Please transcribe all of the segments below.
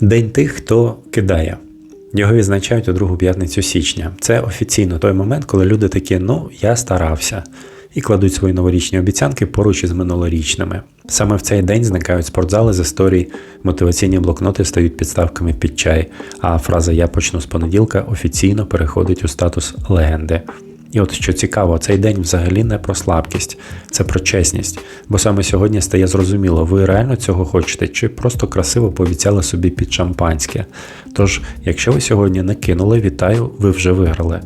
День тих, хто кидає. Його відзначають у другу п'ятницю січня. Це офіційно той момент, коли люди такі, ну, я старався, і кладуть свої новорічні обіцянки поруч із минулорічними. Саме в цей день зникають спортзали з історій, мотиваційні блокноти стають підставками під чай, а фраза Я почну з понеділка офіційно переходить у статус легенди. І от що цікаво, цей день взагалі не про слабкість, це про чесність. Бо саме сьогодні стає зрозуміло, ви реально цього хочете, чи просто красиво пообіцяли собі під шампанське. Тож, якщо ви сьогодні не кинули, вітаю, ви вже виграли.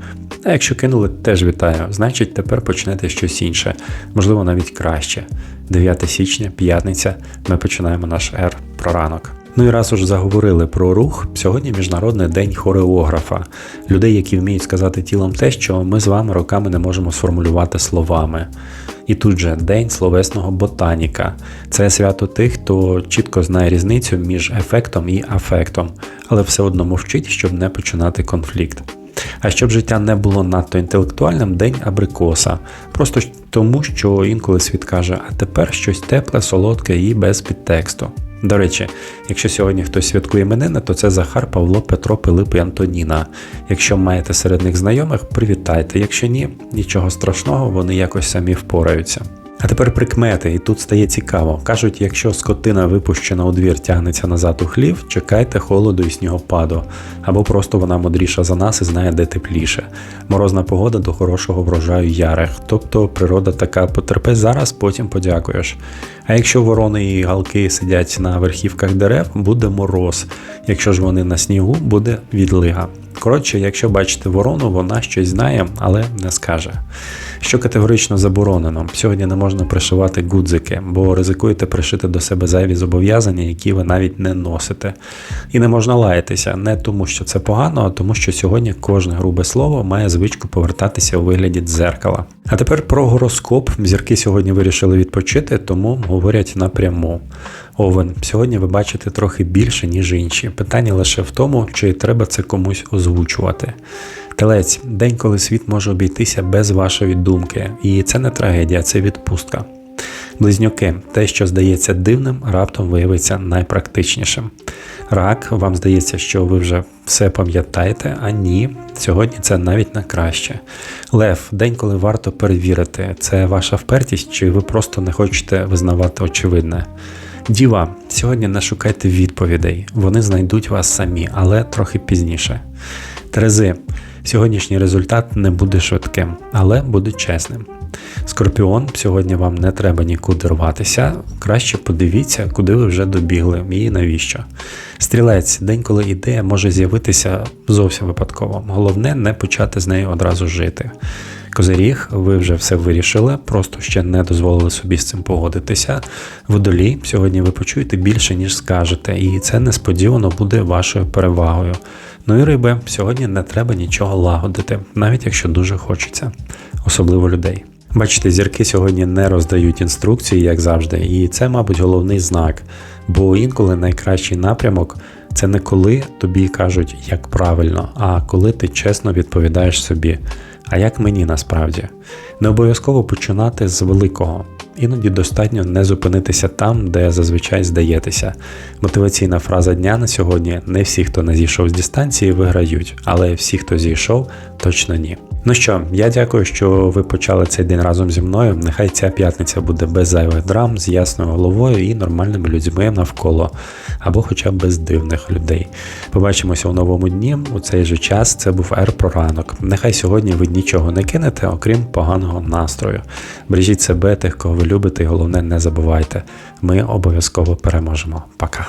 А якщо кинули, теж вітаю. Значить, тепер почнете щось інше, можливо, навіть краще. 9 січня, п'ятниця, ми починаємо наш ер про ранок. Ну і раз уж заговорили про рух, сьогодні міжнародний день хореографа, людей, які вміють сказати тілом те, що ми з вами роками не можемо сформулювати словами. І тут же день словесного ботаніка. Це свято тих, хто чітко знає різницю між ефектом і афектом, але все одно мовчить, щоб не починати конфлікт. А щоб життя не було надто інтелектуальним, день абрикоса. Просто тому, що інколи світ каже, а тепер щось тепле, солодке і без підтексту. До речі, якщо сьогодні хтось святкує іменини, то це Захар, Павло, Петро, Пилип і Антоніна. Якщо маєте серед них знайомих, привітайте. Якщо ні, нічого страшного, вони якось самі впораються. А тепер прикмети, і тут стає цікаво. Кажуть, якщо скотина випущена у двір тягнеться назад у хлів, чекайте холоду і снігопаду, або просто вона мудріша за нас і знає, де тепліше. Морозна погода до хорошого врожаю ярих, тобто природа така потерпи зараз, потім подякуєш. А якщо ворони і галки сидять на верхівках дерев, буде мороз. Якщо ж вони на снігу, буде відлига. Коротше, якщо бачите ворону, вона щось знає, але не скаже. Що категорично заборонено, сьогодні не можна пришивати гудзики, бо ризикуєте пришити до себе зайві зобов'язання, які ви навіть не носите. І не можна лаятися не тому, що це погано, а тому, що сьогодні кожне грубе слово має звичку повертатися у вигляді дзеркала. А тепер про гороскоп. Зірки сьогодні вирішили відпочити, тому говорять напряму. Овен, сьогодні ви бачите трохи більше, ніж інші. Питання лише в тому, чи треба це комусь озвучувати. Телець день, коли світ може обійтися без вашої думки, і це не трагедія, це відпустка. Близнюки, те, що здається дивним, раптом виявиться найпрактичнішим. Рак, вам здається, що ви вже все пам'ятаєте, а ні, сьогодні це навіть на краще. Лев, день, коли варто перевірити, це ваша впертість, чи ви просто не хочете визнавати очевидне. Діва, сьогодні не шукайте відповідей, вони знайдуть вас самі, але трохи пізніше. Терези, сьогоднішній результат не буде швидким, але буде чесним. Скорпіон, сьогодні вам не треба нікуди рватися, краще подивіться, куди ви вже добігли і навіщо. Стрілець, день, коли ідея може з'явитися зовсім випадково. Головне не почати з нею одразу жити. Козиріг, ви вже все вирішили, просто ще не дозволили собі з цим погодитися. Водолій, сьогодні ви почуєте більше, ніж скажете, і це несподівано буде вашою перевагою. Ну і риби, сьогодні не треба нічого лагодити, навіть якщо дуже хочеться, особливо людей. Бачите, зірки сьогодні не роздають інструкції, як завжди, і це, мабуть, головний знак. Бо інколи найкращий напрямок це не коли тобі кажуть, як правильно, а коли ти чесно відповідаєш собі. А як мені насправді? Не обов'язково починати з великого. Іноді достатньо не зупинитися там, де зазвичай здаєтеся. Мотиваційна фраза дня на сьогодні: не всі, хто не зійшов з дистанції, виграють, але всі, хто зійшов, точно ні. Ну що, я дякую, що ви почали цей день разом зі мною. Нехай ця п'ятниця буде без зайвих драм, з ясною головою і нормальними людьми навколо, або хоча б без дивних людей. Побачимося у новому дні. У цей же час це був Р про ранок. Нехай сьогодні ви нічого не кинете, окрім поганого настрою. Бережіть себе, тих, кого ви любите, і головне, не забувайте. Ми обов'язково переможемо. Пока.